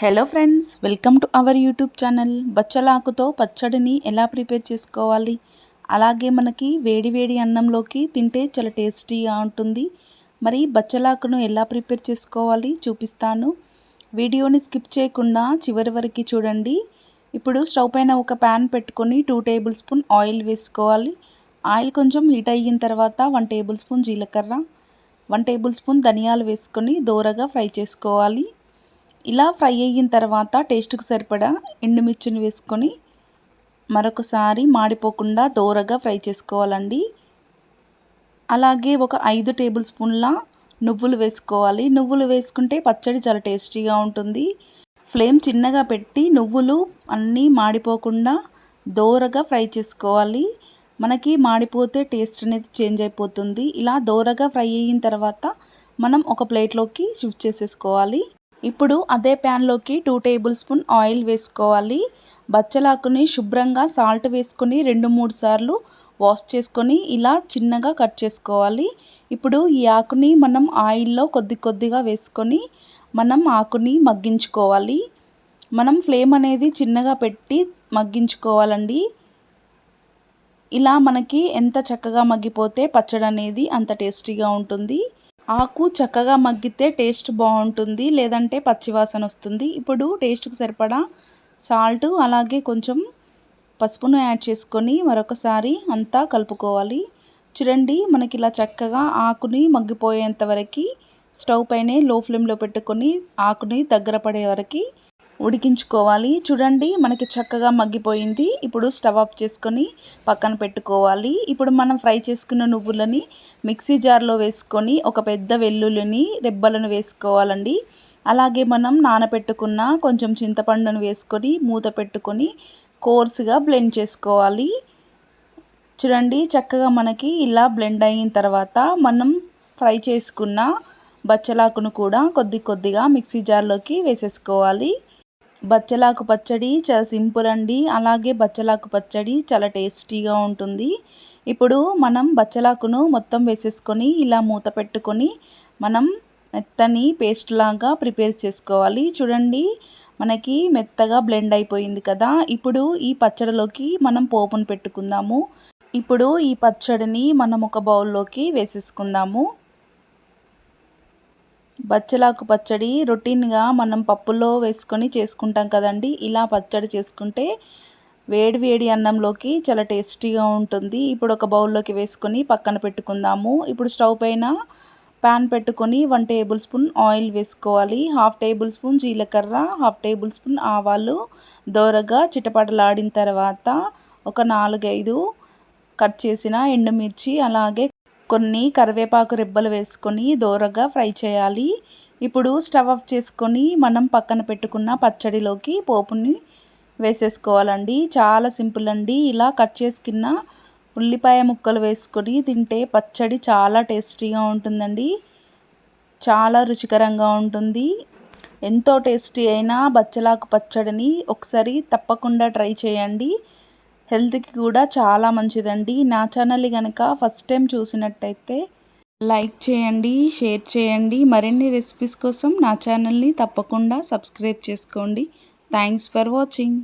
Hello friends welcome to our YouTube channel బచ్చలాకుతో పచ్చడిని ఎలా prepare చేసుకోవాలి? అలాగే మనకి వేడి వేడి అన్నంలోకి తింటే చాలా టేస్టీగా ఉంటుంది. మరి బచ్చలాకును ఎలా ప్రిపేర్ చేసుకోవాలి చూపిస్తాను. వీడియోని స్కిప్ చేయకుండా చివరి వరకు చూడండి. ఇప్పుడు స్టవ్ పైన ఒక ప్యాన్ పెట్టుకొని టూ టేబుల్ స్పూన్ ఆయిల్ వేసుకోవాలి. ఆయిల్ కొంచెం హీట్ అయిన తర్వాత వన్ టేబుల్ స్పూన్ జీలకర్ర వన్ టేబుల్ స్పూన్ ధనియాలు వేసుకొని దోరగా ఫ్రై చేసుకోవాలి. ఇలా ఫ్రై అయిన తర్వాత టేస్ట్కి సరిపడా ఎండుమిర్చిని వేసుకొని మరొకసారి మాడిపోకుండా దోరగా ఫ్రై చేసుకోవాలండి. అలాగే ఒక ఐదు టేబుల్ స్పూన్ల నువ్వులు వేసుకోవాలి. నువ్వులు వేసుకుంటే పచ్చడి చాలా టేస్టీగా ఉంటుంది. ఫ్లేమ్ చిన్నగా పెట్టి నువ్వులు అన్నీ మాడిపోకుండా దోరగా ఫ్రై చేసుకోవాలి. మనకి మాడిపోతే టేస్ట్ అనేది చేంజ్ అయిపోతుంది. ఇలా దోరగా ఫ్రై అయిన తర్వాత మనం ఒక ప్లేట్లోకి షిఫ్ట్ చేసేసుకోవాలి. ఇప్పుడు అదే ప్యాన్లోకి టూ టేబుల్ స్పూన్ ఆయిల్ వేసుకోవాలి. బచ్చలాకుని శుభ్రంగా సాల్ట్ వేసుకొని రెండు మూడు సార్లు వాష్ చేసుకొని ఇలా చిన్నగా కట్ చేసుకోవాలి. ఇప్పుడు ఈ ఆకుని మనం ఆయిల్లో కొద్ది కొద్దిగా వేసుకొని మనం ఆకుని మగ్గించుకోవాలి. మనం ఫ్లేమ్ అనేది చిన్నగా పెట్టి మగ్గించుకోవాలండి. ఇలా మనకి ఎంత చక్కగా మగ్గిపోతే పచ్చడి అనేది అంత టేస్టీగా ఉంటుంది. ఆకు చక్కగా మగ్గితే టేస్ట్ బాగుంటుంది లేదంటే పచ్చివాసన వస్తుంది. ఇప్పుడు టేస్ట్కి సరిపడా సాల్ట్ అలాగే కొంచెం పసుపును యాడ్ చేసుకొని మరొకసారి అంతా కలుపుకోవాలి. చూడండి మనకి ఇలా చక్కగా ఆకుని మగ్గిపోయేంత వరకు స్టవ్ పైనే లో ఫ్లేమ్లో పెట్టుకొని ఆకుని దగ్గర పడే వరకు ఉడికించుకోవాలి. చూడండి మనకి చక్కగా మగ్గిపోయింది. ఇప్పుడు స్టవ్ ఆఫ్ చేసుకొని పక్కన పెట్టుకోవాలి. ఇప్పుడు మనం ఫ్రై చేసుకున్న నువ్వులని మిక్సీ జార్లో వేసుకొని ఒక పెద్ద వెల్లుల్లిని రెబ్బలను వేసుకోవాలండి. అలాగే మనం నానబెట్టుకున్న కొంచెం చింతపండును వేసుకొని మూత పెట్టుకొని కోర్సుగా బ్లెండ్ చేసుకోవాలి. చూడండి చక్కగా మనకి ఇలా బ్లెండ్ అయిన తర్వాత మనం ఫ్రై చేసుకున్న బచ్చలాకును కూడా కొద్ది కొద్దిగా మిక్సీ జార్లోకి వేసేసుకోవాలి. బచ్చలాకు పచ్చడి చాలా సింపుల్ అండి. అలాగే బచ్చలాకు పచ్చడి చాలా టేస్టీగా ఉంటుంది. ఇప్పుడు మనం బచ్చలాకును మొత్తం వేసేసుకొని ఇలా మూత పెట్టుకొని మనం మెత్తని పేస్ట్ లాగా ప్రిపేర్ చేసుకోవాలి. చూడండి మనకి మెత్తగా బ్లెండ్ అయిపోయింది కదా. ఇప్పుడు ఈ పచ్చడిలోకి మనం పోపును పెట్టుకుందాము. ఇప్పుడు ఈ పచ్చడిని మనం ఒక బౌల్లోకి వేసేసుకుందాము. బచ్చలాకు పచ్చడి రొటీన్గా మనం పప్పులో వేసుకొని చేసుకుంటాం కదండి. ఇలా పచ్చడి చేసుకుంటే వేడి వేడి అన్నంలోకి చాలా టేస్టీగా ఉంటుంది. ఇప్పుడు ఒక బౌల్లోకి వేసుకొని పక్కన పెట్టుకుందాము. ఇప్పుడు స్టవ్ పైన ప్యాన్ పెట్టుకొని వన్ టేబుల్ స్పూన్ ఆయిల్ వేసుకోవాలి. హాఫ్ టేబుల్ స్పూన్ జీలకర్ర హాఫ్ టేబుల్ స్పూన్ ఆవాలు దోరగా చిటపటలాడిన తర్వాత ఒక నాలుగైదు కట్ చేసిన ఎండుమిర్చి అలాగే కొన్ని కరివేపాకు రెబ్బలు వేసుకొని దోరగా ఫ్రై చేయాలి. ఇప్పుడు స్టవ్ ఆఫ్ చేసుకొని మనం పక్కన పెట్టుకున్న పచ్చడిలోకి పోపుని వేసేసుకోవాలండి. చాలా సింపుల్ అండి. ఇలా కట్ చేసుకున్న ఉల్లిపాయ ముక్కలు వేసుకొని తింటే పచ్చడి చాలా టేస్టీగా ఉంటుందండి. చాలా రుచికరంగా ఉంటుంది. ఎంతో టేస్టీ అయిన బచ్చలాకు పచ్చడిని ఒకసారి తప్పకుండా ట్రై చేయండి. హెల్త్కి కూడా చాలా మంచిదండి. నా ఛానల్ కనుక ఫస్ట్ టైం చూసినట్టయితే లైక్ చేయండి షేర్ చేయండి. మరిన్ని రెసిపీస్ కోసం నా ఛానల్ని తప్పకుండా సబ్స్క్రైబ్ చేసుకోండి. Thanks for watching.